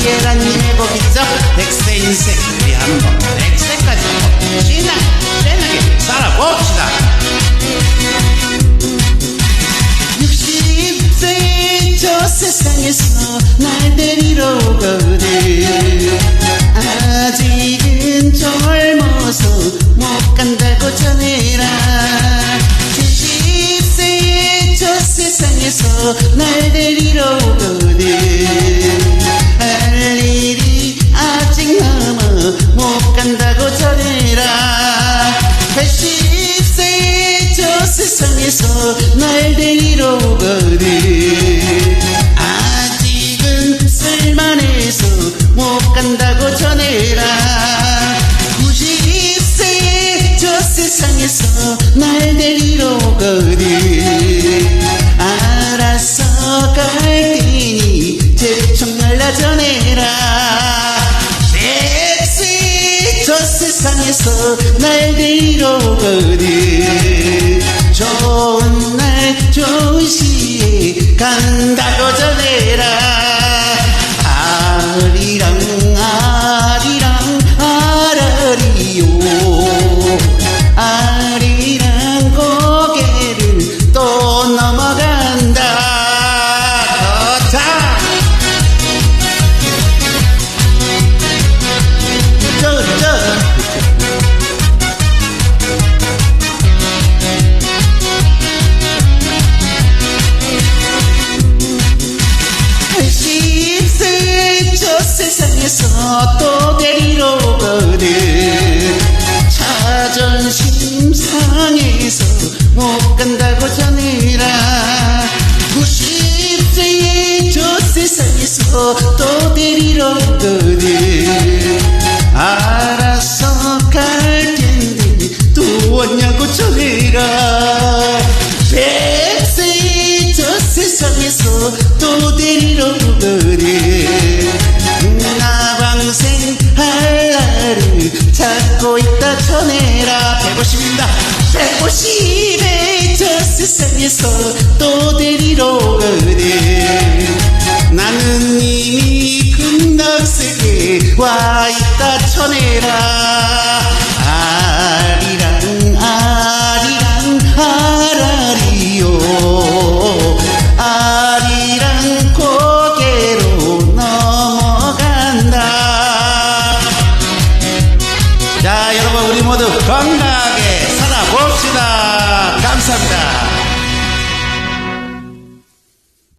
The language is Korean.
피해란 예복이죠. 백세 인생 우리 한번 백세까지 신나게 신나게 살아봅시다. 60세의 저 세상에서 날 데리러 오거든. 아직은 젊어서 못 간다고 전해라. 70세의 저 세상에서 날 데리러 오거든 전해라 80세의 저 세상에서 날 데리러 오거든. 아직은 쓸만해서 못 간다고 전해라. 90세의 저 세상에서 날 데리러 오거든 세저 세상에서 날 데리러 오거든 좋은 날 좋은 시에 간다고 전해라 세상에서 또 데리러 오거든. 자존심 상해서 못 간다고 전해라. 90세의 저 세상에서 또 데리러 오거든. 알아서 갈 텐데 또 왔냐고 전해라. 백세의 저 세상에서 또 데리러 오거든 찾고 있다 전해라. 150입니다. 150의 저 세상에서 또 데리러 오거든. 나는 이미 극락세계에 와 있다 전해라 모두 건강하게 살아봅시다. 감사합니다.